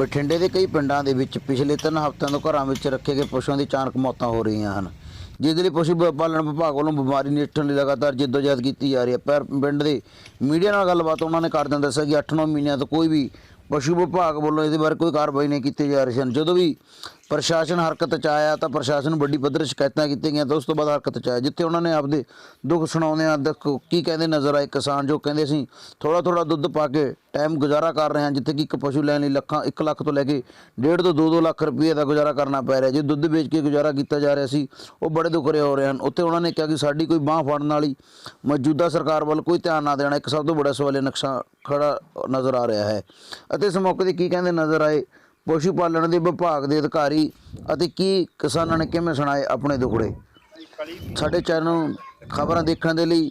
ਬਠਿੰਡੇ ਦੇ ਕਈ ਪਿੰਡਾਂ ਦੇ ਵਿੱਚ ਪਿਛਲੇ 3 ਹਫ਼ਤਿਆਂ ਤੋਂ ਘਰਾਂ ਵਿੱਚ ਰੱਖੇ ਗਏ ਪਸ਼ੂਆਂ ਦੀ ਅਚਾਨਕ ਮੌਤਾਂ ਹੋ ਰਹੀਆਂ ਹਨ। ਜਿਸ ਦੇ ਲਈ ਪਸ਼ੂ ਪਾਲਣ ਵਿਭਾਗ ਵੱਲੋਂ ਬਿਮਾਰੀ ਨਿਸ਼ਟਣ ਲਈ ਲਗਾਤਾਰ ਜਿੱਦੋਜਹਿਦ ਕੀਤੀ ਜਾ ਰਹੀ ਹੈ, ਪਰ ਪਿੰਡ ਦੇ ਮੀਡੀਆ ਨਾਲ ਗੱਲਬਾਤ ਉਹਨਾਂ ਨੇ ਕਰਦਿਆਂ ਦੱਸਿਆ ਕਿ 8-9 ਮਹੀਨਿਆਂ ਤੋਂ ਕੋਈ ਵੀ ਪਸ਼ੂ ਵਿਭਾਗ ਵੱਲੋਂ ਇਹਦੇ ਬਾਰੇ ਕੋਈ ਕਾਰਵਾਈ ਨਹੀਂ ਕੀਤੀ ਜਾ ਰਹੀ ਸਨ ਜਦੋਂ ਵੀ ਪ੍ਰਸ਼ਾਸਨ ਹਰਕਤ ਚ ਆਇਆ ਤਾਂ ਪ੍ਰਸ਼ਾਸਨ ਵੱਡੀ ਪੱਧਰ ਤੇ ਸ਼ਿਕਾਇਤਾਂ ਕੀਤੀਆਂ ਗਈਆਂ ਤਾਂ ਉਸ ਤੋਂ ਬਾਅਦ ਹਰਕਤ ਚ ਆਇਆ, ਜਿੱਥੇ ਉਹਨਾਂ ਨੇ ਆਪਦੇ ਦੁੱਖ ਸੁਣਾਉਂਦਿਆਂ ਦੇਖੋ ਕੀ ਕਹਿੰਦੇ ਨਜ਼ਰ ਆਏ ਕਿਸਾਨ ਜੋ ਕਹਿੰਦੇ ਸੀ ਥੋੜਾ ਥੋੜਾ ਦੁੱਧ ਪਾ ਕੇ ਟਾਈਮ ਗੁਜ਼ਾਰਾ ਕਰ ਰਹੇ ਹਾਂ, ਜਿੱਥੇ ਕਿ ਇੱਕ ਪਸ਼ੂ ਲੈਣ ਲਈ ਲੱਖਾਂ 1 ਲੱਖ ਤੋਂ ਲੈ ਕੇ 1.5 ਤੋਂ 2-2 ਲੱਖ ਰੁਪਏ ਦਾ ਗੁਜ਼ਾਰਾ ਕਰਨਾ ਪੈ ਰਿਹਾ। ਜੇ ਦੁੱਧ ਵੇਚ ਕੇ ਗੁਜ਼ਾਰਾ ਕੀਤਾ ਜਾ ਰਿਹਾ ਸੀ, ਉਹ ਬੜੇ ਦੁੱਖ ਹੋ ਰਹੇ ਹਨ। ਉੱਥੇ ਉਹਨਾਂ ਨੇ ਕਿਹਾ ਕਿ ਸਾਡੀ ਕੋਈ ਬਾਹ ਫੜਨ ਵਾਲੀ ਮੌਜੂਦਾ ਸਰਕਾਰ ਵੱਲ ਕੋਈ ਧਿਆਨ ਨਾ ਦੇਣਾ, ਇੱਕ ਸਭ ਤੋਂ ਬੜਾ ਇਹ ਨਕਸ਼ਾ ਖੜਾ ਨਜ਼ਰ ਆ ਰਿਹਾ ਹੈ। ਅਤੇ ਇਸ ਮੌਕੇ ਤੇ ਕੀ ਕਹਿੰਦੇ ਨਜ਼ਰ ਆਏ? ਪਸ਼ੂ ਪਾਲਣ ਦੇ ਵਿਭਾਗ ਦੇ ਅਧਿਕਾਰੀ ਅਤੇ ਕੀ ਕਿਸਾਨਾਂ ਨੇ ਕਿਵੇਂ ਸੁਣਾਏ ਆਪਣੇ ਦੁਖੜੇ? ਸਾਡੇ ਚੈਨਲ ਖਬਰਾਂ ਦੇਖਣ ਦੇ ਲਈ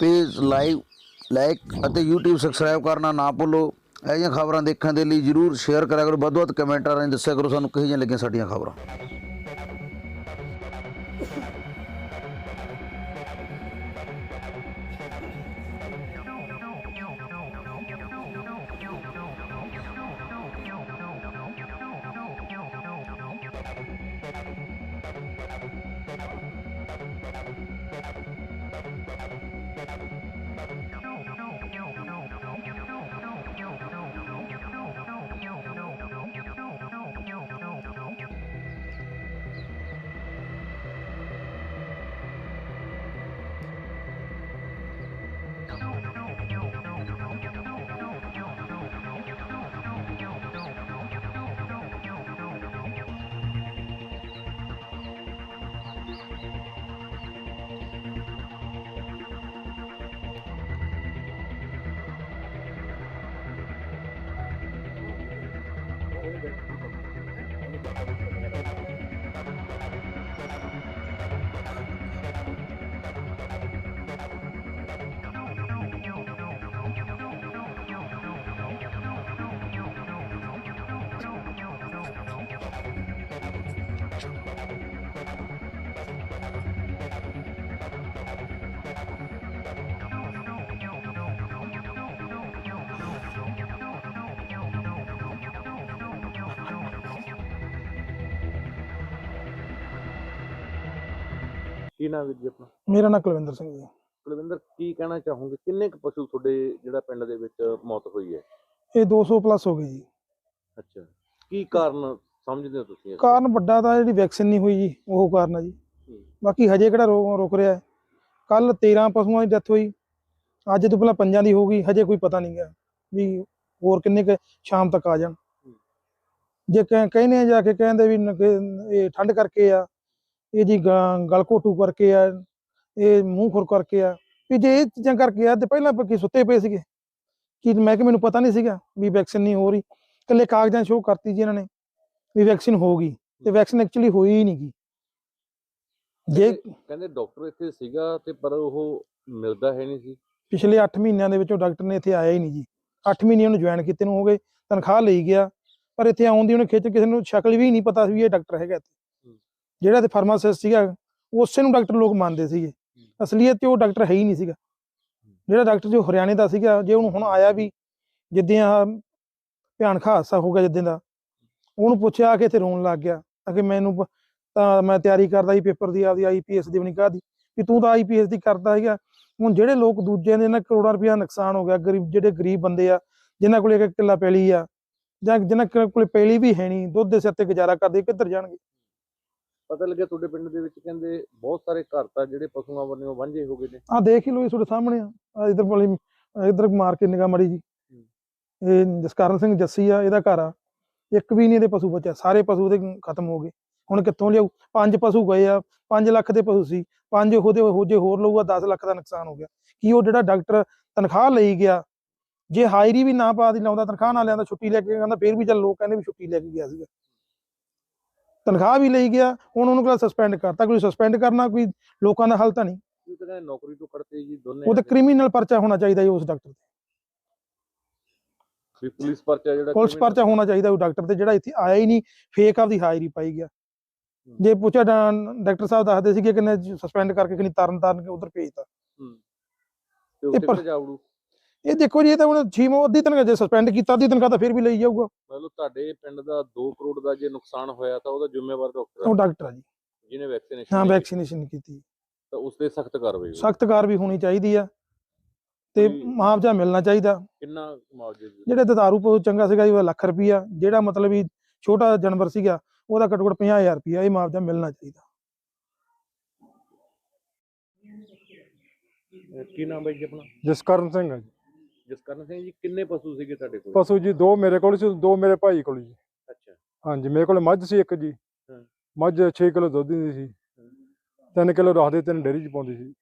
ਪੇਜ ਲਾਈਵ, ਲਾਈਕ ਅਤੇ YouTube ਸਬਸਕ੍ਰਾਈਬ ਕਰਨਾ ਨਾ ਭੁੱਲੋ। ਇਹ ਜਿਹੀਆਂ ਖਬਰਾਂ ਦੇਖਣ ਦੇ ਲਈ ਜਰੂਰ ਸ਼ੇਅਰ ਕਰਿਆ ਕਰੋ। ਵੱਧ ਵੱਧ ਕਮੈਂਟਾਂ ਰਾਹੀਂ ਦੱਸਿਆ ਕਰੋ ਸਾਨੂੰ ਕਿਹੋ ਜਿਹੀਆਂ ਲੱਗੀਆਂ ਸਾਡੀਆਂ ਖਬਰਾਂ। Thank you. ਕੀ ਨਾਮ ਵੀਰ ਜੀ ਆਪਣਾ? ਮੇਰਾ ਨਾਮ ਕੁਲਵਿੰਦਰ ਸਿੰਘ ਜੀ। ਕੁਲਵਿੰਦਰ ਕੀ ਕਹਿਣਾ ਚਾਹੋਗੇ? ਕਿੰਨੇ ਕੁ ਪਸ਼ੂ ਤੁਹਾਡੇ ਜਿਹੜਾ ਪਿੰਡ ਦੇ ਵਿੱਚ ਮੌਤ ਹੋਈ ਹੈ? ਇਹ 200 ਪਲੱਸ ਹੋ ਗਈ ਜੀ। ਅੱਛਾ। ਕੀ ਕਾਰਨ ਸਮਝਦੇ ਹੋ ਤੁਸੀਂ ਇਸ? ਕਾਰਨ ਵੱਡਾ ਤਾਂ ਜਿਹੜੀ ਵੈਕਸੀਨ ਨਹੀਂ ਹੋਈ ਜੀ ਉਹ ਕਾਰਨ ਆ ਜੀ। ਹੂੰ। ਬਾਕੀ ਹਜੇ ਕਿਹੜਾ ਰੋ- ਰੁਕ ਰਿਹਾ ਕੱਲ 13 ਪਸ਼ੂਆਂ ਦੀ ਡੈਥ ਹੋਈ। ਅੱਜ ਤੋਂ ਪਹਿਲਾਂ ਪੰਜਾਂ ਦੀ ਹੋ ਗਈ ਹਜੇ ਕੋਈ ਪਤਾ ਨਹੀਂ ਗਿਆ ਵੀ ਹੋਰ ਕਿੰਨੇ ਕੁ ਸ਼ਾਮ ਤੱਕ ਆ ਜਾਣ। ਜੇ ਕਹਿ- ਕਹਿੰਦੇ ਆ ਜਾ ਕੇ ਕਹਿੰਦੇ ਵੀ ਨ- ਕਿ ਇਹ ਠੰਡ ਕਰਕੇ ਆ ਇਹ ਜੀ ਗ- ਗਲ ਘੋਟੂ ਕਰਕੇ ਆ ਇਹ ਮੂੰਹ ਖੁਰ ਕਰਕੇ ਆ। ਵੀ ਜੇ ਇਹ ਚੀਜ਼ਾਂ ਕਰਕੇ ਆ ਤੇ ਪਹਿਲਾਂ ਆਪਾਂ ਕੀ ਸੁੱਤੇ ਪਏ ਸੀਗੇ? ਕਿ ਮੈਂ ਕਿ ਮੈਨੂੰ ਪਤਾ ਨਹੀਂ ਸੀਗਾ ਵੀ ਵੈਕਸੀਨ ਨਹੀਂ ਹੋ ਰਹੀ? ਇਕੱਲੇ ਕਾਗਜ਼ਾਂ ਸ਼ੋਅ ਕਰਤੀ ਜੀ ਇਹਨਾਂ ਨੇ ਵੀ ਵੈਕਸੀਨ ਹੋ ਗਈ ਤੇ ਵੈਕਸੀਨ ਐਕਚੁਅਲੀ ਹੋਈ ਹੀ ਨਹੀਂ ਗੀ। ਜੇ ਕਹਿੰਦੇ ਡਾਕਟਰ ਇੱਥੇ ਸੀਗਾ ਤੇ ਪਰ ਉਹ ਮਿਲਦਾ ਹੈ ਨਹੀਂ ਸੀ। ਪਿਛਲੇ 8 ਮਹੀਨਿਆਂ ਦੇ ਵਿੱਚੋਂ ਡਾਕਟਰ ਨੇ ਇੱਥੇ ਆਇਆ ਹੀ ਨਹੀਂ ਜੀ। 8 ਮਹੀਨੇ ਉਹਨੂੰ ਜੁਆਇਨ ਕੀਤੇ ਨੂੰ ਹੋ ਗਏ ਤਨਖਾਹ ਲਈ ਗਿਆ ਪਰ ਇੱਥੇ ਆਉਣ ਦੀ ਉਹਨੇ ਖਿੱਚ ਕਿਸੇ ਨੂੰ ਸ਼ਕਲ ਵੀ ਨਹੀਂ ਪਤਾ ਸੀ ਵੀ ਇਹ ਡਾਕਟਰ ਹੈਗਾ ਇੱਥੇ। ਜਿਹੜਾ ਤੇ ਫਾਰਮਾਸਿਸਟ ਸੀਗਾ ਉਸੇ ਨੂੰ ਡਾਕਟਰ ਲੋਕ ਮੰਨਦੇ ਸੀਗੇ। ਅਸਲੀਅਤ 'ਚ ਉਹ ਡਾਕਟਰ ਹੈ ਹੀ ਨਹੀਂ ਸੀਗਾ। ਜਿਹੜਾ ਡਾਕਟਰ ਜੋ ਹਰਿਆਣੇ ਦਾ ਸੀਗਾ ਜੇ ਉਹਨੂੰ ਹੁਣ ਆਇਆ ਵੀ ਜਿੱਦਾਂ ਆ ਭਿਆਨਕ ਹਾਦਸਾ ਹੋ ਗਿਆ ਜਿੱਦਾਂ ਦਾ ਉਹਨੂੰ ਪੁੱਛਿਆ ਕਿ ਇੱਥੇ ਰੋਣ ਲੱਗ ਗਿਆ। ਕਿ ਮੈਨੂੰ ਤਾਂ ਮੈਂ ਤਿਆਰੀ ਕਰਦਾ ਸੀ ਪੇਪਰ ਦੀ ਆਪਦੀ ਆਈਪੀਐਸ ਦੀ ਬਣੀ ਦੀ ਵੀ ਤੂੰ ਤਾਂ ਆਈਪੀਐਸ ਦੀ ਕਰਦਾ ਹੈਗਾ ਹੁਣ ਜਿਹੜੇ ਲੋਕ ਦੂਜਿਆਂ ਦੇ ਨਾਲ ਕਰੋੜਾਂ ਰੁਪਇਆ ਨੁਕਸਾਨ ਹੋ ਗਿਆ ਗਰੀਬ ਜਿਹੜੇ ਗਰੀਬ ਬੰਦੇ ਆ ਜਿਨ੍ਹਾਂ ਕੋਲੇ ਇੱਕ ਕਿੱਲਾ ਪੈਲੀ ਆ ਜਾਂ ਜਿਨ੍ਹਾਂ ਕੋਲੇ ਪੈਲੀ ਵੀ ਹੈ ਨਹੀਂ ਦੁੱਧ ਦੇ ਸਿਰ ਤੇ ਗੁਜ਼ਾਰਾ ਕਰਦੇ ਕਿੱਧਰ ਜਾਣਗੇ? ਪਤਾ ਲੱਗਿਆ ਤੁਹਾਡੇ ਪਿੰਡ ਦੇ ਵਿੱਚ ਕਹਿੰਦੇ ਬਹੁਤ ਸਾਰੇ ਘਰ ਤਾਂ ਜਿਹੜੇ ਪਸ਼ੂਆਂ ਵੱਲੋਂ ਵਾਂਝੇ ਹੋ ਗਏ ਨੇ। ਆਹ ਦੇਖ ਹੀ ਲੋ ਤੁਹਾਡੇ ਸਾਹਮਣੇ ਆ। ਇਧਰ ਵਾਲੀ ਇਧਰ ਮਾਰ ਕੇ ਨਿਗਾਹ ਮੜੀ ਜੀ। ਇਹ ਜਸਕਰਨ ਸਿੰਘ ਜੱਸੀ ਆ ਇਹਦਾ ਘਰ ਆ। ਇੱਕ ਵੀ ਨਹੀਂ ਇਹਦੇ ਪਸ਼ੂ ਬਚਿਆ। ਸਾਰੇ ਪਸ਼ੂ ਉਹਦੇ ਖਤਮ ਹੋ ਗਏ। ਹੁਣ ਕਿੱਥੋਂ ਲਿਆਊ? ਪੰਜ ਪਸ਼ੂ ਗਏ ਆ। 5 ਲੱਖ ਦੇ ਪਸ਼ੂ ਸੀ। ਪੰਜ ਉਹਦੇ ਹੋ ਜੇ ਹੋਰ ਲਊਗਾ 10 ਲੱਖ ਦਾ ਨੁਕਸਾਨ ਹੋ ਗਿਆ। ਕੀ ਉਹ ਜਿਹੜਾ ਡਾਕਟਰ ਤਨਖਾਹ ਲਈ ਗਿਆ ਜੇ ਹਾਇਰੀ ਵੀ ਨਾ ਪਾ ਦੀ ਲਾਉਂਦਾ ਤਨਖਾਹ ਨਾ ਲਿਆਂਦਾ ਛੁੱਟੀ ਲੈ ਕੇ ਕਹਿੰਦਾ ਫੇਰ ਵੀ ਚੱਲ ਲੋਕ ਕਹਿੰਦੇ ਵੀ ਛੁੱਟੀ ਲੈ ਕੇ ਗਿਆ ਸੀਗਾ। ਤਨਖਾਹ ਵੀ ਲਈ ਗਿਆ ਹੁਣ ਉਹਨੂੰ ਕਿਹੜਾ ਸਸਪੈਂਡ ਕਰਤਾ ਕੋਈ ਸਸਪੈਂਡ ਕਰਨਾ ਕੋਈ ਲੋਕਾਂ ਦਾ ਹੱਲ ਤਾਂ ਨਹੀਂ। ਨੌਕਰੀ ਤੋਂ ਕੱਢਤੇ ਜੀ ਦੋਨੇ ਉਹ ਤੇ ਕ੍ਰਿਮੀਨਲ ਪਰਚਾ ਹੋਣਾ ਚਾਹੀਦਾ ਜੀ ਉਸ ਡਾਕਟਰ ਤੇ। ਪੁਲਿਸ ਪਰਚਾ ਜਿਹੜਾ ਪੁਲਿਸ ਪਰਚਾ ਹੋਣਾ ਚਾਹੀਦਾ ਉਹ ਡਾਕਟਰ ਤੇ ਜਿਹੜਾ ਇੱਥੇ ਆਇਆ ਹੀ ਨਹੀਂ ਫੇਕ ਆਪਦੀ ਹਾਜ਼ਰੀ ਪਾਈ ਗਿਆ। ਜੇ ਪੁੱਛਿਆ ਡਾਕਟਰ ਸਾਹਿਬ ਦੱਸਦੇ ਸੀਗੇ ਕਿ ਨੇ ਸਸਪੈਂਡ ਕਰਕੇ ਕਿ ਨਹੀਂ ਤਰਨ ਤਾਰਨ ਕੇ ਉਧਰ ਭੇਜਤਾ। ਹੂੰ। ਤੇ ਉੱਥੇ ਜਾਵੜੂ ਇਹ ਦੇਖੋ ਜੀ ਇਹ ਤਾਂ ਹੁਣ ਛੀਮ ਅੱਧੀ ਤਨਖਾਹ ਜੇ ਸਸਪੈਂਡ ਕੀਤਾ ਅੱਧੀ ਤਨਖਾਹ ਤਾਂ ਫਿਰ ਵੀ ਲਈ ਜਾਊਗਾ। ਮਤਲਬ ਤੁਹਾਡੇ ਪਿੰਡ ਦਾ 2 ਕਰੋੜ ਦਾ ਜੇ ਨੁਕਸਾਨ ਹੋਇਆ ਤਾਂ ਉਹਦਾ ਜ਼ਿੰਮੇਵਾਰ ਡਾਕਟਰ ਉਹ ਹੈ ਡਾਕਟਰ ਆ ਜੀ। ਜਿਹਨੇ ਵੈਕਸੀਨੇਸ਼ਨ ਹਾਂ ਵੈਕਸੀਨੇਸ਼ਨ ਕੀਤੀ। ਤਾਂ ਉਸ ਤੇ ਸਖਤ ਕਾਰਵਾਈ ਹੋਵੇ ਸਖਤ ਕਾਰਵਾਈ ਹੋਣੀ ਚਾਹੀਦੀ ਆ। ਤੇ ਮੁਆਵਜ਼ਾ ਮਿਲਣਾ ਚਾਹੀਦਾ। ਕਿੰਨਾ ਮੁਆਵਜ਼ੇ ਜਿਹੜੇ ਦਤਾਰੂ ਪੋ ਚੰਗਾ ਸੀਗਾ ਜੀ ਉਹ ਲੱਖ ਰੁਪਈਆ। ਜਿਹੜਾ ਮਤਲਬ ਵੀ ਛੋਟਾ ਜਾਨਵਰ ਸੀਗਾ ਉਹਦਾ ਘੱਟੋ ਘੱਟ 50000 ਰੁਪਈਆ ਇਹ ਮੁਆਵਜ਼ਾ ਮਿਲਣਾ ਚਾਹੀਦਾ। ਕੀ ਨਾਮ ਬਾਈ ਜੀ ਆਪਣਾ? ਜਸਕਰਨ ਸਿੰਘ ਹੈ ਜੀ। ਜਸਕਰਨ ਸਿੰਘ ਜੀ ਕਿੰਨੇ ਪਸ਼ੂ ਸੀਗੇ ਤੁਹਾਡੇ ਕੋਲ? ਪਸ਼ੂ ਜੀ ਦੋ ਮੇਰੇ ਕੋਲ ਸੀ ਦੋ ਮੇਰੇ ਭਾਈ ਕੋਲ ਜੀ। ਅੱਛਾ। ਹਾਂਜੀ ਮੇਰੇ ਕੋਲ ਮੱਝ ਸੀ ਇੱਕ ਜੀ। ਹਾਂ। ਮੱਝ 6 ਕਿਲੋ ਦੁੱਧ ਦਿੰਦੀ ਸੀ। 3 ਕਿਲੋ ਰੱਖਦੇ ਤਿੰਨ ਡੇਅਰੀ ਚ ਪਾਉਂਦੀ ਸੀ।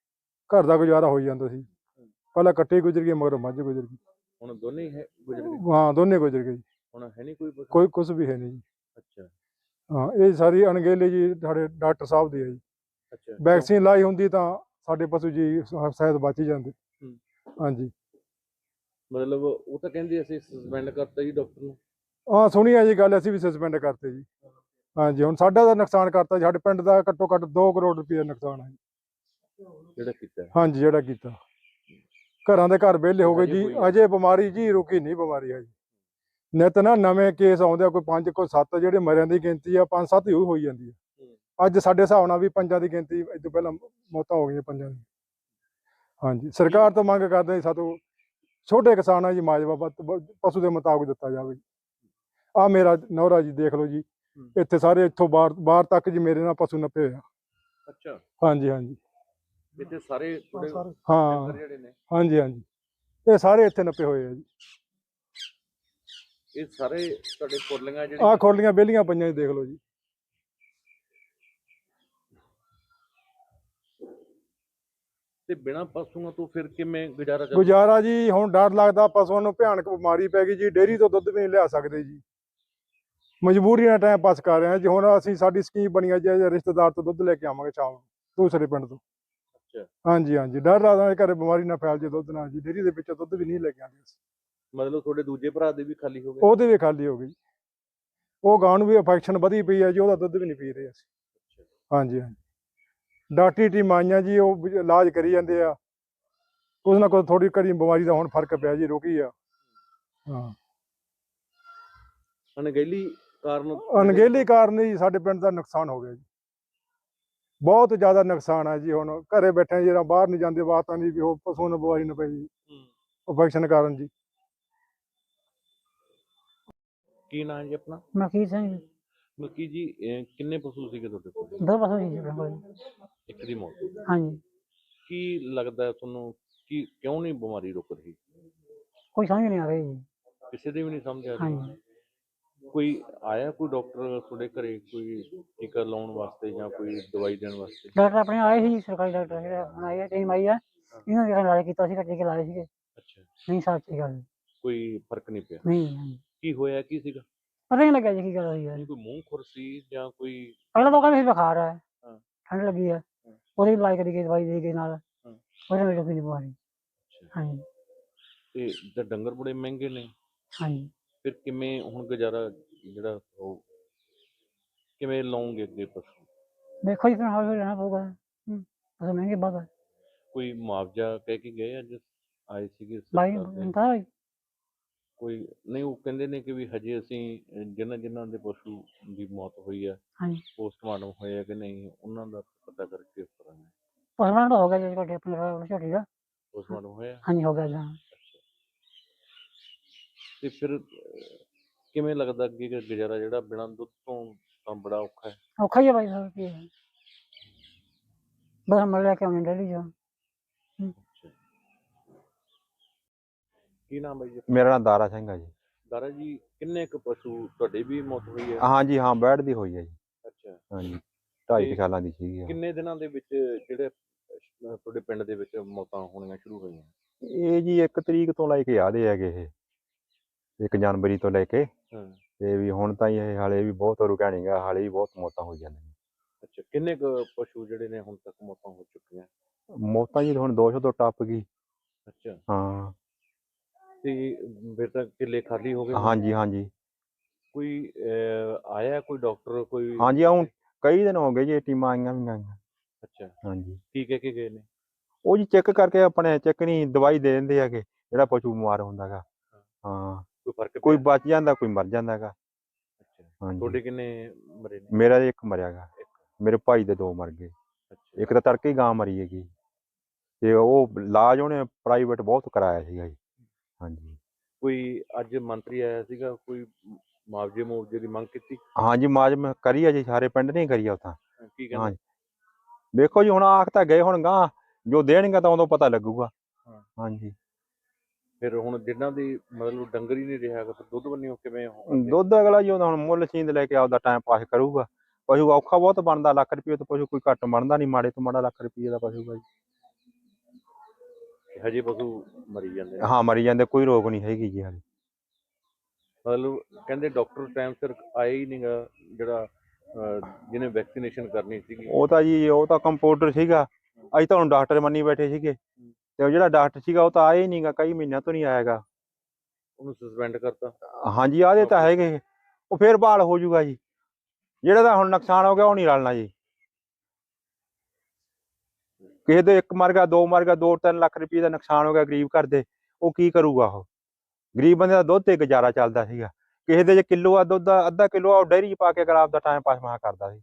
ਘਰ ਦਾ ਗੁਜ਼ਾਰਾ ਹੋਈ ਜਾਂਦਾ ਸੀ। ਪਹਿਲਾਂ ਕੱਟੇ ਗੁਜ਼ਰ ਗਏ ਮਗਰ ਮੱਝ ਗੁਜ਼ਰ ਗਈ। ਹੁਣ ਦੋਨੇ ਹੀ ਹੈ ਗੁਜ਼ਰ ਗਏ? ਹਾਂ ਦੋਨੇ ਗੁਜ਼ਰ ਗਏ ਜੀ। ਹੁਣ ਹੈ ਨਹੀਂ ਕੋਈ ਪਸ਼ੂ? ਕੋਈ ਕੁਝ ਵੀ ਹੈ ਨਹੀਂ ਜੀ। ਅੱਛਾ। ਹਾਂ ਇਹ ਸਾਰੀ ਅਣਗਹਿਲੀ ਜੀ ਸਾਡੇ ਡਾਕਟਰ ਸਾਹਿਬ ਦੀ ਹੈ ਜੀ। ਅੱਛਾ। ਵੈਕਸੀਨ ਲਾਈ ਹੁੰਦੀ ਤਾਂ ਸਾਡੇ ਪਸ਼ੂ ਜੀ ਸ਼- ਸ਼ਾਇਦ ਬਚ ਹੀ ਜਾਂਦੇ। ਹੂੰ। ਹਾਂਜੀ। ਮਤਲਬ ਉਹ ਤਾਂ ਕਹਿੰਦੇ ਅਸੀਂ ਸਸਪੈਂਡ ਕਰਤਾ ਜੀ ਡਾਕਟਰ ਨੂੰ। ਹਾਂ ਸੁਣੀ ਆ ਜੀ ਗੱਲ ਅਸੀਂ ਵੀ ਸਸਪੈਂਡ ਕਰਤੇ ਜੀ। ਹਾਂਜੀ ਹੁਣ ਸਾਡਾ ਦਾ ਨੁਕਸਾਨ ਕਰਤਾ ਜੀ, ਸਾਡੇ ਪਿੰਡ ਦਾ ਘੱਟੋ ਘੱਟ 2 ਕਰੋੜ ਰੁਪਏ ਦਾ ਨੁਕਸਾਨ ਹੈ। ਜਿਹੜਾ ਕੀਤਾ। ਹਾਂਜੀ ਜਿਹੜਾ ਕੀਤਾ। ਘਰਾਂ ਦੇ ਘਰ ਵਿਹਲੇ ਹੋ ਗਏ ਜੀ। ਅਜੇ ਬਿਮਾਰੀ ਜੀ ਰੁਕੀ ਨਹੀਂ ਬਿਮਾਰੀ ਹੈ ਜੀ ਨਿਤ ਨਾ ਨਵੇਂ ਕੇਸ ਆਉਂਦੇ ਆ ਕੋਈ 5 ਕੋਈ 7 ਜਿਹੜੇ ਮਰਿਆਂ ਦੀ ਗਿਣਤੀ ਆ 5-7 ਹੀ ਹੋਈ ਜਾਂਦੀ ਆ। ਅੱਜ ਸਾਡੇ ਹਿਸਾਬ ਨਾਲ ਵੀ ਪੰਜਾਂ ਦੀ ਗਿਣਤੀ ਤੋਂ ਪਹਿਲਾਂ ਮੌਤਾਂ ਹੋ ਗਈਆਂ ਪੰਜਾਂ ਦੀ। ਹਾਂਜੀ ਸਰਕਾਰ ਤੋਂ ਮੰਗ ਕਰਦੇ ਸਾਤੋਂ ਛੋਟੇ ਕਿਸਾਨਾਂ ਜੀ ਮਾਜਵਾ ਪਸ਼ੂ ਦੇ ਮੁਤਾਬਕ ਦਿੱਤਾ ਜਾਵੇ ਆ ਮੇਰਾ ਨੌਰਾ ਜੀ ਦੇਖ ਲਓ ਜੀ ਇੱਥੇ ਸਾਰੇ ਇੱਥੋਂ ਬਾਹਰ ਬਾਹਰ ਤੱਕ ਜੀ ਮੇਰੇ ਨਾਲ ਪਸ਼ੂ ਨੱਪੇ ਹੋਏ ਆ। ਅੱਛਾ। ਹਾਂਜੀ ਹਾਂਜੀ। ਇੱਥੇ ਸਾਰੇ ਤੁਹਾਡੇ ਹਾਂ ਡੰਗਰ ਜਿਹੜੇ ਨੇ। ਹਾਂਜੀ ਹਾਂਜੀ। ਇਹ ਸਾਰੇ ਇੱਥੇ ਨੱਪੇ ਹੋਏ ਆ ਜੀ। ਇਹ ਸਾਰੇ ਤੁਹਾਡੇ ਕੋਲੀਆਂ ਆਹ ਜਿਹੜੀਆਂ ਖੋਲੀਆਂ ਬੇਲੀਆਂ ਪਈਆਂ ਜੀ ਦੇਖ ਲਓ ਜੀ। ਤੇ ਬਿਨਾ ਪਸ਼ੂਆਂ ਤੋਂ ਫਿਰ ਕਿਵੇਂ ਗੁਜ਼ਾਰਾ ਚੱਲਦਾ? ਗੁਜ਼ਾਰਾ ਜੀ ਹੁਣ ਡਰ ਲੱਗਦਾ ਪਸ਼ੂਆਂ ਨੂੰ ਭਿਆਨਕ ਬਿਮਾਰੀ ਪੈ ਗਈ ਜੀ ਡੇਅਰੀ ਤੋਂ ਦੁੱਧ ਵੀ ਨਹੀਂ ਲਿਆ ਸਕਦੇ ਜੀ। ਮਜਬੂਰੀ ਨਾਲ ਟਾਈਮ ਪਾਸ ਕਰ ਰਹੇ ਹਾਂ ਜੀ ਹੁਣ ਅਸੀਂ ਸਾਡੀ ਸਕੀਮ ਬਣੀ ਹੈ ਜੀ ਰਿਸ਼ਤੇਦਾਰ ਤੋਂ ਦੁੱਧ ਲੈ ਕੇ ਆਵਾਂਗੇ ਸ਼ਾਮ ਨੂੰ ਦੂਸਰੇ ਪਿੰਡ ਤੋਂ। ਅੱਛਾ। ਹਾਂਜੀ ਹਾਂਜੀ ਡਰ ਲੱਗਦਾ ਘਰੇ ਬਿਮਾਰੀ ਨਾ ਫੈਲ ਜੇ ਦੁੱਧ ਨਾਲ ਜੀ ਡੇਅਰੀ ਦੇ ਵਿੱਚ ਦੁੱਧ ਵੀ ਨਹੀਂ ਲੈ ਕੇ ਆਉਂਦੇ ਅਸੀਂ। ਮਤਲਬ ਤੁਹਾਡੇ ਦੂਜੇ ਭਰਾ ਦੇ ਵੀ ਖਾਲੀ ਹੋ ਗਏ? ਉਹਦੇ ਵੀ ਖਾਲੀ ਹੋ ਗਈ ਉਹ ਗਾਂ ਨੂੰ ਵੀ ਇਨਫੈਕਸ਼ਨ ਵਧੀ ਪਈ ਹੈ ਜੀ ਉਹਦਾ ਦੁੱਧ ਵੀ ਨਹੀਂ ਪੀ ਰਹੇ ਅਸੀਂ। ਹਾਂਜੀ ਹਾਂਜੀ। ਡਾਕਟਰੀ ਟੀਮ ਆਈਆਂ ਜੀ ਉਹ ਇਲਾਜ ਕਰੀ ਜਾਂਦੇ ਆ। ਕੁਝ ਨਾ ਕੁਝ ਥੋੜੀ ਘੜੀ ਬਿਮਾਰੀ ਦਾ ਹੁਣ ਫ਼ਰਕ ਪਿਆ ਜੀ ਰੁਕੀ ਆ। ਹਾਂ। ਅਣਗਹਿਲੀ ਕਾਰਨ ਅਣਗਹਿਲੀ ਕਾਰਨ ਹੀ ਸਾਡੇ ਪਿੰਡ ਦਾ ਨੁਕਸਾਨ ਹੋ ਗਿਆ ਜੀ। ਬਹੁਤ ਜ਼ਿਆਦਾ ਨੁਕਸਾਨ ਹੈ ਜੀ ਹੁਣ ਘਰੇ ਬੈਠੇ ਜਿਹੜਾ ਬਾਹਰ ਨਹੀਂ ਜਾਂਦੇ ਬਾਤਾਂ ਨਹੀਂ ਵੀ ਉਹ ਪਸ਼ੂ ਨੂੰ ਬਿਮਾਰੀ ਨਾ ਪਈ ਜੀ ਹੂੰ। ਇਨਫੈਕਸ਼ਨ ਕਾਰਨ ਜੀ। ਕੀ ਨਾਂ ਜੀ ਆਪਣਾ? ਮਲਕੀਤ ਸਿੰਘ ਜੀ, ਮਲਕੀ ਜੀ ਇਹ ਕਿੰਨੇ ਪਸ਼ੂ ਸੀਗੇ ਤੁਹਾਡੇ ਕੋਲ? ਦੋ ਪਾਸੋਂ ਜੀ ਆਪਣੇ ਕੋਲ। ਇੱਕ ਦੀ ਮੌਤ। ਹੋ ਗਈ। ਹਾਂਜੀ। ਕੀ ਲੱਗਦਾ ਹੈ ਤੁਹਾਨੂੰ ਕਿ ਕਿਉਂ ਨਹੀਂ ਬਿਮਾਰੀ ਰੁਕ ਰਹੀ? ਕੋਈ ਸਮਝ ਨਹੀਂ ਆ ਰਹੀ ਜੀ। ਕਿਸੇ ਦੇ ਵੀ ਨਹੀਂ ਸਮਝ ਆ ਰਹੀ। ਹਾਂਜੀ। ਕੋਈ ਆਇਆ ਕੋਈ ਡਾਕਟਰ ਤੁਹਾਡੇ ਘਰੇ ਕੋਈ ਟੀਕਾ ਲਾਉਣ ਵਾਸਤੇ ਜਾਂ ਕੋਈ ਦਵਾਈ ਦੇਣ ਵਾਸਤੇ? ਡਾਕਟਰ ਆਪਣੇ ਆਏ ਸੀ ਜੀ, ਸਰਕਾਰੀ ਡਾਕਟਰ ਜਿਹੜਾ ਹੁਣ ਆਏ ਆ ਟੀਮ ਆਈ ਆ। ਇਹਨਾਂ ਨੇ ਇਲਾਜ ਕੀਤਾ ਸੀ ਟੀਕੇ ਲਾਏ ਸੀਗੇ। ਅੱਛਾ। ਨਹੀਂ ਸਾਥ ਸੀ ਗੱਲ ਕੋਈ ਫ਼ਰਕ ਨਹੀਂ ਪਿਆ? ਨਹੀਂ ਹਾਂਜੀ। ਕੀ ਹੋਇਆ ਕੀ ਸੀਗਾ? ਪਤਾ ਨਹੀਂ ਲੱਗਿਆ ਜੀ ਕੀ ਗੱਲ ਹੋਈ ਹੈ ਕੋਈ ਮੂੰਹ ਖੁਰਸੀ ਜਾਂ ਕੋਈ ਪਹਿਲਾਂ ਤਾਂ ਕਹਿੰਦੇ ਸੀ ਬੁਖਾਰ ਹੈ ਹਾਂ। ਠੰਡ ਲੱਗੀ ਹੈ। ਉਹਦੀ ਇਲਾਜ ਕਰੀ ਗਈ ਦਵਾਈ ਦੇ ਕੇ ਨਾਲ। ਉਹਦੇ ਵਿੱਚ ਕੋਈ ਬਿਮਾਰੀ ਹਾਂਜੀ। ਤੇ ਤੇ ਡੰਗਰ ਬੜੇ ਮਹਿੰਗੇ ਨੇ। ਹਾਂਜੀ। ਫਿਰ ਕਿਵੇਂ ਹੁਣ ਗੁਜ਼ਾਰਾ ਜਿਹੜਾ ਉਹ ਕਿਵੇਂ ਲਾਉਂਗੇ ਅੱਗੇ ਪਸ਼ੂ? ਦੇਖੋ ਜੀ ਫਿਰ ਹੌਲੀ ਹੌਲੀ ਰਹਿਣਾ ਪਊਗਾ। ਹੂੰ ਮਹਿੰਗੇ ਬਹੁਤ ਕੋਈ ਮੁਆਵਜ਼ਾ ਕਹਿ ਕੇ ਗਏ ਅੱਜ? ਆਏ ਸੀਗੇ ਬਾਈ ਸਰਕਾਰ ਦੇ? ਬਾਈ ਕੋਈ ਨਹੀਂ ਉਹ ਕਹਿੰਦੇ ਨੇ ਕਿ ਵੀ ਹਜੇ ਅਸੀਂ ਅਹ, ਜਿਨ੍ਹਾਂ ਜਿਨ੍ਹਾਂ ਦੇ ਪਸ਼ੂ ਦੀ ਮੌਤ ਹੋਈ ਹੈ ਹਾਂਜੀ। ਪੋਸਟਮਾਰਟਮ ਹੋਇਆ ਕਿ ਨਹੀਂ ਉਹਨਾਂ ਦਾ ਪਤਾ ਕਰਕੇ ਕਰਾਂਗੇ ਪਸਮਾਨ ਹੋ। ਗਿਆ ਜੀ ਤੁਹਾਡੇ ਆਪਣੇ ਕੋਲ ਛੋਟੀ ਦਾ। ਪੋਸਟਮਾਰਟਮ ਹੋਇਆ? ਹਾਂਜੀ ਹੋ ਗਿਆ ਜੀ ਹਾਂ। ਤੇ ਫਿਰ ਅਹ, ਕਿਵੇਂ ਲੱਗਦਾ ਅੱਗੇ ਕਿ ਗੁਜ਼ਾਰਾ ਜਿਹੜਾ ਬਿਨਾਂ ਦੁੱਧ ਤੋਂ ਤਾਂ ਬੜਾ ਔਖਾ ਹੈ? ਔਖਾ ਹੀ ਹੈ ਬਾਈ ਸਾਹਿਬ ਕੀ ਹੈ। ਬਸ ਹਮ ਲੈ ਕੇ ਆਉਂਦੇ ਡੈਡੀ ਜੋ। ਕੀ ਨਾਮ ਹੈ ਜੀ ਮੇਰਾ ਨਾਮ ਦਾਰਾ ਸਿੰਘ ਆ ਜੀ। ਦਾਰਾ ਜੀ ਕਿੰਨੇ ਕੁ ਪਸ਼ੂ ਤੁਹਾਡੇ ਵੀ ਮੌਤ ਹੋਈ ਹੈ? ਹਾਂਜੀ ਹਾਂ ਬੈਠ ਦੀ ਹੋਈ ਹੈ ਜੀ। ਅੱਛਾ। ਢਾਈ ਕੁ ਤੇ ਸਾਲਾਂ ਦੀ ਸੀਗੀ। ਕਿੰਨੇ ਦਿਨਾਂ ਦੇ ਵਿੱਚ ਜਿਹੜੇ ਤੁਹਾਡੇ ਪਿੰਡ ਦੇ ਵਿੱਚ ਮੌਤਾਂ ਹੋਣੀਆਂ ਸ਼ੁਰੂ ਹੋਈਆਂ? ਇਹ ਜੀ 1 ਤਰੀਕ ਤੋਂ ਲੈ ਕੇ ਆਦੇ ਹੈਗੇ ਇਹ। 1 ਜਨਵਰੀ ਤੋਂ ਲੈ ਕੇ। ਹਾਂ। ਤੇ ਵੀ ਹੁਣ ਤਾਂ ਇਹ ਹਾਲੇ ਵੀ ਬਹੁਤ ਰੁਕਿਆ ਨੀ ਗਾ ਹਾਲੇ ਵੀ ਬਹੁਤ ਮੌਤਾਂ ਹੋਈ ਜਾਂਦੀਆਂ ਅੱਛਾ ਕਿੰਨੇ ਕੁ ਪਸ਼ੂ ਜਿਹੜੇ ਨੇ ਹੁਣ ਤੱਕ ਮੌਤਾਂ ਹੋ ਚੁੱਕੀਆਂ? ਮੌਤਾਂ ਜੀ ਹੁਣ 200 ਤੋਂ ਟੱਪ ਗਈ। ਅੱਛਾ। ਹਾਂ। ਤੇ ਫਿਰ ਤਾਂ ਕਿੱਲੇ ਖਾਲੀ ਹੋ ਗਏ? ਹਾਂਜੀ ਹਾਂਜੀ। ਕੋਈ ਅਹ, ਆਇਆ ਕੋਈ ਡਾਕਟਰ ਕੋਈ ਹਾਂਜੀ ਹੁਣ ਕਈ? ਦਿਨ ਹੋ ਗਏ ਜੀ ਇਹ ਟੀਮਾਂ ਆਈਆਂ ਵੀ ਗਈਆਂ ਅੱਛਾ। ਹਾਂਜੀ। ਕੀ ਕਹਿ ਕੇ ਗਏ ਨੇ? ਉਹ ਜੀ ਚੈੱਕ ਕਰਕੇ ਆਪਣੇ ਚੈੱਕ ਨਹੀਂ ਦਵਾਈ ਦੇ ਦਿੰਦੇ ਹੈਗੇ ਜਿਹੜਾ ਪਸ਼ੂ ਬਿਮਾਰ ਹੁੰਦਾਗਾ ਹਾਂ। ਕੋਈ ਫ਼ਰਕ ਕੋਈ ਪਿਆ? ਬਚ ਜਾਂਦਾ ਕੋਈ ਮਰ ਜਾਂਦਾਗਾ ਅੱਛਾ। ਹਾਂਜੀ। ਤੁਹਾਡੇ ਕਿੰਨੇ ਮਰੇ ਨੇ? ਮੇਰਾ ਇੱਕ ਮਰਿਆਗਾ ਮੇਰੇ ਭਾਈ ਦੇ ਦੋ ਮਰ ਗਏ। ਅੱਛਾ। ਇੱਕ ਤਾਂ ਤੜਕੇ ਹੀ ਗਾਂ ਮਰੀ ਹੈਗੀ। ਤੇ ਉਹ ਇਲਾਜ ਉਹਨੇ ਪ੍ਰਾਈਵੇਟ ਬਹੁਤ ਕਰਾਇਆ ਸੀਗਾ ਜੀ। ਹਾਂਜੀ। ਕੋਈ ਅੱਜ ਮੰਤਰੀ ਆਇਆ ਸੀਗਾ ਕੋਈ ਮੁਆਵਜ਼ੇ ਮੁਆਵਜ਼ੇ ਦੀ ਮੰਗ ਕੀਤੀ? ਹਾਂਜੀ ਮਾਜਮ ਕਰੀ ਆ ਜੀ ਸਾਰੇ ਪਿੰਡ ਨੇ ਹੀ ਕਰੀ ਆ ਤਾਂ ਕੀ ਕਹਿੰਦੇ? ਹਾਂਜੀ। ਵੇਖੋ ਜੀ ਹੁਣ ਆਖ ਤਾਂ ਗਏ ਹੁਣ ਗਾਂ ਜੋ ਦੇਣਗੇ ਤਾਂ ਉਦੋਂ ਪਤਾ ਲੱਗੂਗਾ। ਹਾਂ। ਹਾਂਜੀ। ਫਿਰ ਹੁਣ ਜਿਨ੍ਹਾਂ ਦੀ ਮਤਲਬ ਡੰਗਰ ਹੀ ਨਹੀਂ ਰਿਹਾ ਗਾ, ਫਿਰ ਦੁੱਧ ਬੰਨਿਓ ਕਿਵੇਂ ਹੋਣਗੇ? ਦੁੱਧ ਅਗਲਾ ਜੀ ਉਹਦਾ ਹੁਣ ਮੁੱਲ ਚੀਂਦ ਲੈ ਕੇ ਆਪਦਾ ਟਾਈਮ ਪਾਸ ਕਰੂਗਾ। ਪਸ਼ੂ ਔਖਾ ਬਹੁਤ ਬਣਦਾ ਲੱਖ ਰੁਪਏ ਤੋਂ ਪਸ਼ੂ ਕੋਈ ਘੱਟ ਬਣਦਾ ਨਹੀਂ ਮਾੜੇ ਤੋਂ ਮਾੜਾ ਲੱਖ ਰੁਪਏ ਦਾ ਪਸ਼ੂ ਜੀ। ਹਜੇ ਪਸ਼ੂ ਮਰੀ ਜਾਂਦੇ ਹਾਂ ਮਰੀ ਜਾਂਦੇ ਕੋਈ ਰੋਗ ਨਹੀਂ ਹੈਗੀ ਜੀ ਹਾਲੇ ਮਤਲਬ ਕਹਿੰਦੇ ਡਾਕਟਰ ਟਾਈਮ ਸਿਰ ਆਇਆ ਹੀ ਨਹੀਂਗਾ ਜਿਹੜਾ ਅਹ, ਜਿਹਨੇ ਵੈਕਸੀਨੇਸ਼ਨ ਕਰਨੀ ਸੀਗੀ। ਉਹ ਤਾਂ ਜੀ ਉਹ ਤਾਂ ਕੰਪਿਊਟਰ ਸੀਗਾ। ਅਸੀਂ ਤਾਂ ਹੁਣ ਡਾਕਟਰ ਮੰਨੀ ਬੈਠੇ ਸੀਗੇ। ਤੇ ਉਹ ਜਿਹੜਾ ਡਾਕਟਰ ਸੀਗਾ ਉਹ ਤਾਂ ਆਇਆ ਹੀ ਨਹੀਂਗਾ ਕਈ ਮਹੀਨਿਆਂ ਤੋਂ ਨਹੀਂ ਆਏਗਾ ਉਹਨੂੰ ਸਸਪੈਂਡ ਕਰਤਾ। ਹਾਂਜੀ ਆਦੇ ਤਾਂ ਹੈਗੇ। ਉਹ ਫੇਰ ਬਹਾਲ ਹੋ ਜਾਊਗਾ ਜੀ। ਜਿਹੜਾ ਤਾਂ ਹੁਣ ਨੁਕਸਾਨ ਹੋ ਗਿਆ ਉਹ ਨਹੀਂ ਰਲਣਾ ਜੀ। ਕਿਸੇ ਦੇ ਇੱਕ ਮਰ ਗਿਆ ਦੋ ਮਰ ਗਿਆ ਦੋ ਤਿੰਨ ਲੱਖ ਰੁਪਏ ਦਾ ਨੁਕਸਾਨ ਹੋ ਗਿਆ ਗਰੀਬ ਘਰ ਦੇ ਉਹ ਕੀ ਕਰੂਗਾ ਉਹ? ਗਰੀਬ ਬੰਦੇ ਦਾ ਦੁੱਧ ਤੇ ਗੁਜ਼ਾਰਾ ਚੱਲਦਾ ਸੀਗਾ। ਕਿਸੇ ਦੇ ਜੇ ਕਿਲੋ ਆ ਦੁੱਧ ਦਾ ਅੱਧਾ ਕਿਲੋ ਆ ਡੈਰੀ ਪਾ ਕੇ ਅਗਰ ਆਪਦਾ ਟਾਈਮ ਪਾਸ ਮਹਾ ਕਰਦਾ ਸੀ।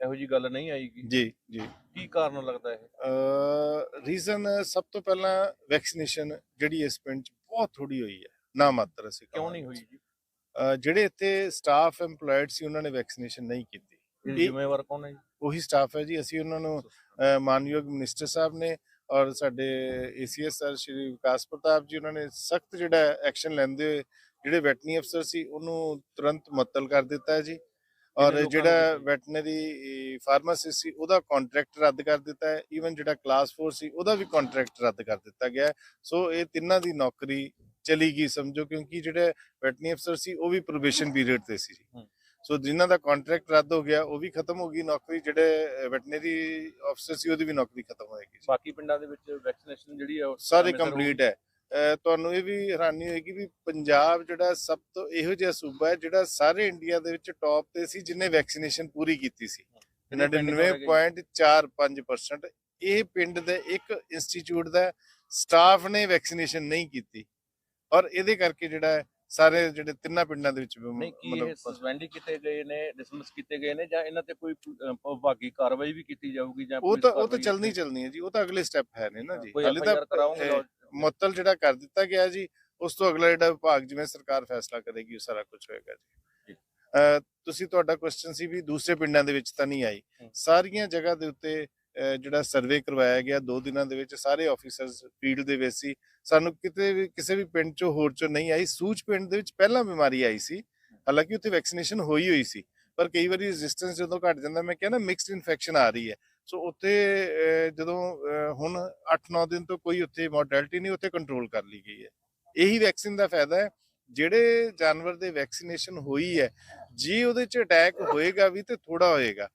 ਇਹੋ ਜੀ ਗੱਲ ਨਹੀਂ ਆਈਗੀ ਜੀ ਜੀ। ਕੀ ਕਾਰਨ ਲੱਗਦਾ ਇਹ? ਰੀਜ਼ਨ ਸਭ ਤੋਂ ਪਹਿਲਾਂ ਵੈਕਸੀਨੇਸ਼ਨ ਜਿਹੜੀ ਇਸ ਪਿੰਡ ਚ ਬਹੁਤ ਥੋੜੀ ਹੋਈ ਹੈ ਨਾ ਮਾਤਰ ਅਸੀਂ ਕਿਉਂ। ਨਹੀਂ ਹੋਈ ਜੀ? ਜਿਹੜੇ ਇੱਥੇ ਸਟਾਫ EMPLOYED ਸੀ ਉਹਨਾਂ ਨੇ ਵੈਕਸੀਨੇਸ਼ਨ ਨਹੀਂ ਕੀਤੀ। ਇਹ ਜ਼ਿੰਮੇਵਾਰ ਕੌਣ ਹੈ ਜੀ ਉਹੀ ਸਟਾਫ ਹੈ ਜੀ ਅਸੀਂ ਉਹਨਾਂ ਨੂੰ ਮਾਨਯੋਗ ਮਿਨਿਸਟਰ ਸਾਹਿਬ ਨੇ ਔਰ ਸਾਡੇ ਏਸੀਐਸ ਸਰ ਸ਼੍ਰੀ ਵਿਕਾਸ ਪ੍ਰਤਾਪ ਜੀ ਉਹਨਾਂ ਨੇ ਸਖਤ ਜਿਹੜਾ ਐਕਸ਼ਨ ਲੈਂਦੇ ਹੋਏ ਜਿਹੜੇ ਵੈਟਰਨਰੀ ਅਫਸਰ ਸੀ ਉਹਨੂੰ ਤੁਰੰਤ ਮੁਅੱਤਲ ਕਰ ਦਿੱਤਾ ਹੈ ਜੀ ਔਰ ਜਿਹੜਾ ਦਿੱਤੀ? ਵੈਟਰਨਰੀ ਫਾਰਮਾਸਿਸਟ ਸੀ ਉਹਦਾ ਕੰਟਰੈਕਟ ਰੱਦ ਕਰ ਦਿੱਤਾ ਹੈ ਈਵਨ ਜਿਹੜਾ ਕਲਾਸ 4 ਸੀ ਉਹਦਾ ਵੀ ਕੰਟਰੈਕਟ ਰੱਦ ਕਰ ਦਿੱਤਾ ਗਿਆ। ਸੋ ਇਹ ਤਿੰਨਾਂ ਦੀ ਨੌਕਰੀ ਚਲੀ ਗਈ ਸਮਝੋ ਕਿਉਂਕਿ ਜਿਹੜੇ ਵੈਟਰਨਰੀ ਅਫਸਰ ਸੀ ਉਹ ਵੀ ਪ੍ਰੋਬੇਸ਼ਨ ਪੀਰੀਅਡ ਤੇ ਸੀ ਜੀ। ਸੋ ਜਿਨ੍ਹਾਂ ਦਾ ਕੰਟਰੈਕਟ ਰੱਦ ਹੋ ਗਿਆ ਉਹ ਵੀ ਖਤਮ ਹੋ ਗਈ ਨੌਕਰੀ ਜਿਹੜੇ ਵੈਟਰਨਰੀ ਅਫਸਰ ਸੀ ਉਹਦੀ ਵੀ ਨੌਕਰੀ ਖਤਮ ਹੋਏਗੀ। ਬਾਕੀ ਪਿੰਡਾਂ ਦੇ ਵਿੱਚ ਵੈਕਸੀਨੇਸ਼ਨ ਜਿਹੜੀ ਉਹ ਸਾਰੇ ਕੰਪਲੀਟ ਹੈ। ਤੁਹਾਨੂੰ ਇਹ ਵੀ ਹੈਰਾਨੀ ਹੋਏਗੀ ਵੀ ਪੰਜਾਬ ਜਿਹੜਾ ਸਭ ਤੋਂ ਇਹੋ ਜਿਹਾ ਸੂਬਾ ਹੈ ਜਿਹੜਾ ਸਾਰੇ ਇੰਡੀਆ ਦੇ ਵਿੱਚ ਟੌਪ ਤੇ ਸੀ ਜਿਨੇ ਵੈਕਸੀਨੇਸ਼ਨ ਪੂਰੀ ਕੀਤੀ ਸੀ। ਕਿੰਨੇ ਪਿੰਡ cover ਹੈਗੇ? 99.45% ਇਹ ਪਿੰਡ ਦੇ ਇੱਕ ਇੰਸਟੀਚਿਊਟ ਦਾ ਸਟਾਫ ਨੇ ਵੈਕਸੀਨੇਸ਼ਨ ਨਹੀਂ ਕੀਤੀ। ਔਰ ਇਹਦੇ ਕਰਕੇ ਜਿਹੜਾ ਹੈ ਸਾਰੇ ਜਿਹੜੇ ਤਿੰਨਾਂ ਪਿੰਡਾਂ ਦੇ ਵਿੱਚ ਨਹੀਂ ਕੀ ਮਤਲਬ ਇਹ ਸਸਪੈਂਡ ਕੀਤੇ ਗਏ ਨੇ ਡਿਸਮਿਸ ਕੀਤੇ ਗਏ ਨੇ ਜਾਂ ਇਹਨਾਂ ਤੇ ਕੋਈ ਵਿਭਾਗੀ ਕਾਰਵਾਈ ਵੀ ਕੀਤੀ ਜਾਊਗੀ ਜਾਂ ਉਹ ਤਾਂ ਉਹ ਤਾਂ ਚੱਲਣੀ? ਚੱਲਣੀ ਹੈ ਜੀ ਉਹ ਤਾਂ ਅਗਲੇ ਸਟੈਪ ਹੈ ਨੇ ਨਾ ਜੀ ਹਾਲੇ ਤਾਂ। ਮੁਅੱਤਲ ਜਿਹੜਾ ਕਰ ਦਿੱਤਾ ਗਿਆ ਜੀ ਉਸ ਤੋਂ ਅਗਲਾ ਜਿਹੜਾ ਵਿਭਾਗ ਜਿਵੇਂ ਸਰਕਾਰ ਫੈਸਲਾ ਕਰੇਗੀ ਉਹ ਸਾਰਾ ਕੁਝ ਹੋਏਗਾ ਜੀ ਤੁਸੀਂ ਤੁਹਾਡਾ ਕੁਐਸਚਨ ਸੀ ਵੀ ਦੂਸਰੇ ਪਿੰਡਾਂ ਦੇ ਵਿੱਚ ਤਾਂ ਨਹੀਂ ਆਈ। ਸਾਰੀਆਂ ਜਗ੍ਹਾ ਦੇ ਉੱਤੇ ਜਿਹੜਾ ਸਰਵੇ ਕਰਵਾਇਆ ਗਿਆ ਦੋ ਦਿਨਾਂ ਦੇ ਵਿੱਚ, ਸਾਰੇ ਆਫੀਸਰਸ ਫੀਲਡ ਦੇ ਵਿੱਚ ਸੀ। ਸਾਨੂੰ ਕਿਤੇ ਵੀ, ਕਿਸੇ ਵੀ ਪਿੰਡ ਚੋਂ, ਹੋਰ ਚੋਂ ਨਹੀਂ ਆਈ। ਸੂਚ ਪਿੰਡ ਦੇ ਵਿੱਚ ਪਹਿਲਾਂ ਬਿਮਾਰੀ ਆਈ ਸੀ। ਹਾਲਾਂਕਿ ਉੱਥੇ ਵੈਕਸੀਨੇਸ਼ਨ ਹੋਈ ਹੋਈ ਸੀ, ਪਰ ਕਈ ਵਾਰੀ ਰੈਜ਼ਿਸਟੈਂਸ ਜਦੋਂ ਘਟ ਜਾਂਦਾ, ਮੈਂ ਕਹਿੰਦਾ ਮਿਕਸਡ ਇਨਫੈਕਸ਼ਨ ਆ ਰਹੀ ਹੈ। ਸੋ ਉੱਥੇ ਜਦੋਂ ਹੁਣ 8-9 ਦਿਨ ਤੋਂ ਕੋਈ ਉੱਥੇ ਮੋਰਟੈਲਿਟੀ ਨਹੀਂ, ਉੱਥੇ ਕੰਟਰੋਲ ਕਰ ਲਈ ਗਈ ਹੈ। ਇਹੀ ਵੈਕਸੀਨ ਦਾ ਫਾਇਦਾ ਹੈ। ਜਿਹੜੇ ਜਾਨਵਰ ਦੇ ਵੈਕਸੀਨੇਸ਼ਨ ਹੋਈ ਹੈ, ਜੇ ਉਹਦੇ ਚ ਅਟੈਕ ਹੋਏਗਾ ਵੀ ਤੇ ਥੋੜਾ ਹੋਏਗਾ।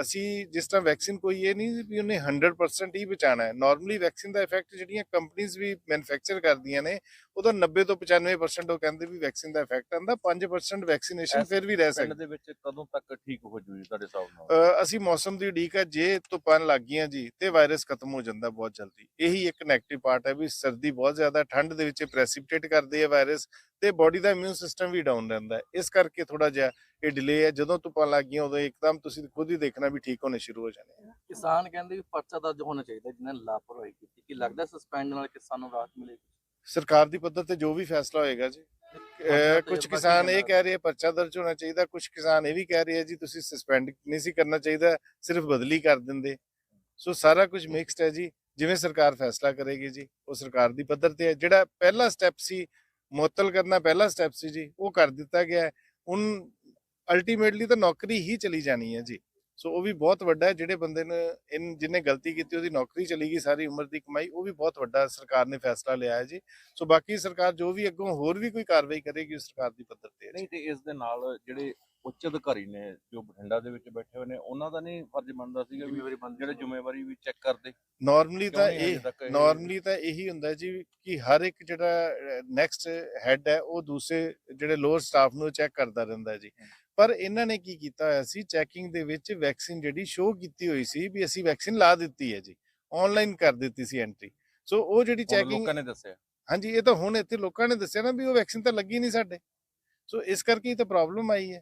ਅਸੀਂ ਜਿਸ ਤਰ੍ਹਾਂ ਵੈਕਸੀਨ ਕੋਈ ਇਹ ਨਹੀਂ ਵੀ ਉਹਨੇ 100% ਹੀ ਬਚਾਣਾ ਹੈ। ਨਾਰਮਲੀ ਵੈਕਸੀਨ ਦਾ ਇਫੈਕਟ ਜਿਹੜੀਆਂ ਕੰਪਨੀਆਂ ਵੀ ਮੈਨੂਫੈਕਚਰ ਕਰਦੀਆਂ ਨੇ ਉਹਦਾ 90 ਤੋਂ 95% ਉਹ ਕਹਿੰਦੇ ਵੀ ਵੈਕਸੀਨ ਦਾ ਇਫੈਕਟ ਆਂਦਾ 5% ਵੈਕਸੀਨੇਸ਼ਨ ਫਿਰ ਵੀ ਰਹਿ ਪਿੰਡ ਸਕਦੀ। ਦੇ ਵਿੱਚ ਕਦੋਂ ਤੱਕ ਠੀਕ ਹੋ ਜੂਗੀ ਤੁਹਾਡੇ ਹਿਸਾਬ ਨਾਲ? ਅਸੀਂ ਮੌਸਮ ਦੀ ਉਡੀਕ ਹੈ ਜੇ ਧੁੱਪਾਂ ਲੱਗ ਗਈਆਂ ਜੀ ਤੇ ਵਾਇਰਸ ਖਤਮ ਹੋ ਜਾਂਦਾ ਬਹੁਤ ਜਲਦੀ। ਇਹੀ ਇੱਕ ਨੈਗੇਟਿਵ ਪਾਰਟ ਹੈ ਵੀ ਸਰਦੀ ਬਹੁਤ ਜ਼ਿਆਦਾ ਠੰਡ ਦੇ ਵਿੱਚ ਪ੍ਰੈਸਿਪਿਟੇਟ ਕਰਦੇ ਆ ਵਾਇਰਸ ਤੇ ਬਾਡੀ ਦਾ ਇਮਿਊਨ ਸਿਸਟਮ ਵੀ ਡਾਊਨ ਰਹਿੰਦਾ ਹੈ। ਇਸ ਕਰਕੇ ਥੋੜਾ ਜਿਹਾ ਇਹ ਡਿਲੇ ਹੈ। ਜਦੋਂ ਧੁੱਪਾਂ ਲੱਗ ਗਈਆਂ ਉਦੋਂ ਇੱਕਦਮ ਤੁਸੀਂ ਖੁਦ ਹੀ ਦੇਖਣਾ ਵੀ ਠੀਕ ਹੋਣੇ ਸ਼ੁਰੂ ਹੋ ਜਾਣੇ। ਕਿਸਾਨ ਕਹਿੰਦੇ ਵੀ ਪਰਚਾ ਦਰਜ ਹੋਣਾ ਚਾਹੀਦਾ ਜਿਨ੍ਹਾਂ ਨੇ ਲਾਪਰਵਾਹੀ ਕੀਤੀ। ਕਿ ਲੱਗਦਾ ਸਸਪੈਂਡ ਨਾਲ ਕਿਸਾਨ ਨੂੰ ਰਾਹਤ ਮਿਲੇਗੀ? ਸਰਕਾਰ ਦੀ ਪੱਧਰ ਤੇ ਜੋ ਵੀ ਫੈਸਲਾ ਹੋਏਗਾ ਜੀ ਕੁਝ ਕਿਸਾਨ ਇਹ ਕਹਿ ਰਹੇ ਪਰਚਾ ਦਰਜ ਹੋਣਾ ਚਾਹੀਦਾ ਕੁਝ ਕਿਸਾਨ ਇਹ ਵੀ ਕਹਿ ਰਹੇ ਆ ਜੀ ਤੁਸੀਂ ਸਸਪੈਂਡ ਨਹੀਂ ਸੀ ਕਰਨਾ ਚਾਹੀਦਾ ਸਿਰਫ ਬਦਲੀ ਕਰ ਦਿੰਦੇ। ਸੋ ਸਾਰਾ ਕੁਝ ਮਿਕਸਡ ਹੈ ਜੀ ਜਿਵੇਂ ਸਰਕਾਰ ਫੈਸਲਾ ਕਰੇਗੀ ਜੀ ਉਹ ਸਰਕਾਰ ਦੀ ਪੱਧਰ ਤੇ ਹੈ। ਜਿਹੜਾ ਪਹਿਲਾ ਸਟੈਪ ਸੀ ਮੁਅੱਤਲ ਕਰਨਾ ਪਹਿਲਾ ਸਟੈਪ ਸੀ ਜੀ ਉਹ ਕਰ ਦਿੱਤਾ ਗਿਆ ਹੁਣ ਅਲਟੀਮੇਟਲੀ ਤਾਂ ਨੌਕਰੀ ਹੀ ਚਲੀ ਜਾਣੀ ਹੈ ਜੀ। ਸੋ ਉਹ ਵੀ ਬਹੁਤ ਵੱਡਾ ਹੈ ਜਿਹੜੇ ਬੰਦੇ ਨੇ ਇਨ ਜਿਹਨੇ ਗਲਤੀ ਕੀਤੀ ਉਹਦੀ ਨੌਕਰੀ ਚਲੀ ਗਈ ਸਾਰੀ ਉਮਰ ਦੀ ਕਮਾਈ ਉਹ ਵੀ ਬਹੁਤ ਵੱਡਾ ਸਰਕਾਰ ਨੇ ਫੈਸਲਾ ਲਿਆ ਹੈ ਜੀ। ਸੋ ਬਾਕੀ ਸਰਕਾਰ ਜੋ ਵੀ ਅੱਗੋਂ ਹੋਰ ਵੀ ਕੋਈ ਕਾਰਵਾਈ ਕਰੇਗੀ ਉਹ ਸਰਕਾਰ ਦੀ ਪੱਧਰ ਤੇ। ਨਹੀਂ ਤੇ ਇਸ ਦੇ ਨਾਲ ਜਿਹੜੇ ਉੱਚ ਅਧਿਕਾਰੀ ਨੇ ਜੋ ਬਠਿੰਡਾ ਦੇ ਵਿੱਚ ਬੈਠੇ ਹੋਏ ਨੇ ਉਹਨਾਂ ਦਾ ਨਹੀਂ ਫਰਜ਼ ਬਣਦਾ ਸੀਗਾ ਵੀ ਜਿਹੜੇ ਜ਼ਿੰਮੇਵਾਰੀ ਵੀ ਚੈੱਕ ਕਰਦੇ। ਨਾਰਮਲੀ ਤਾਂ ਇਹ ਨਾਰਮਲੀ ਤਾਂ ਇਹੀ ਹੁੰਦਾ ਜੀ ਕਿ ਹਰ ਇੱਕ ਜਿਹੜਾ ਨੈਕਸਟ ਹੈੱਡ ਹੈ ਉਹ ਦੂਸਰੇ ਜਿਹੜੇ ਲੋਅਰ ਸਟਾਫ ਨੂੰ ਚੈੱਕ ਕਰਦਾ ਰਹਿੰਦਾ ਜੀ। ਪਰ ਇਹਨਾਂ ਨੇ ਕੀ ਕੀਤਾ ਹੋਇਆ ਸੀ? ਚੈਕਿੰਗ ਦੇ ਵਿੱਚ ਵੈਕਸੀਨ ਜਿਹੜੀ ਸ਼ੋਅ ਕੀਤੀ ਹੋਈ ਸੀ ਵੀ ਅਸੀਂ ਵੈਕਸੀਨ ਲਾ ਦਿੱਤੀ ਹੈ ਜੀ ਆਨਲਾਈਨ ਕਰ ਦਿੱਤੀ ਸੀ ਐਂਟਰੀ ਸੋ ਉਹ ਜਿਹੜੀ ਚੈਕਿੰਗ ਲੋਕਾਂ ਨੇ ਦੱਸਿਆ। ਹਾਂਜੀ ਇਹ ਤਾਂ ਹੁਣ ਇੱਥੇ ਲੋਕਾਂ ਨੇ ਦੱਸਿਆ ਨਾ ਵੀ ਉਹ ਵੈਕਸੀਨ ਤਾਂ ਲੱਗੀ ਨਹੀਂ ਸਾਡੇ। ਸੋ ਇਸ ਕਰਕੇ ਹੀ ਤਾਂ ਪ੍ਰੋਬਲਮ ਆਈ ਹੈ।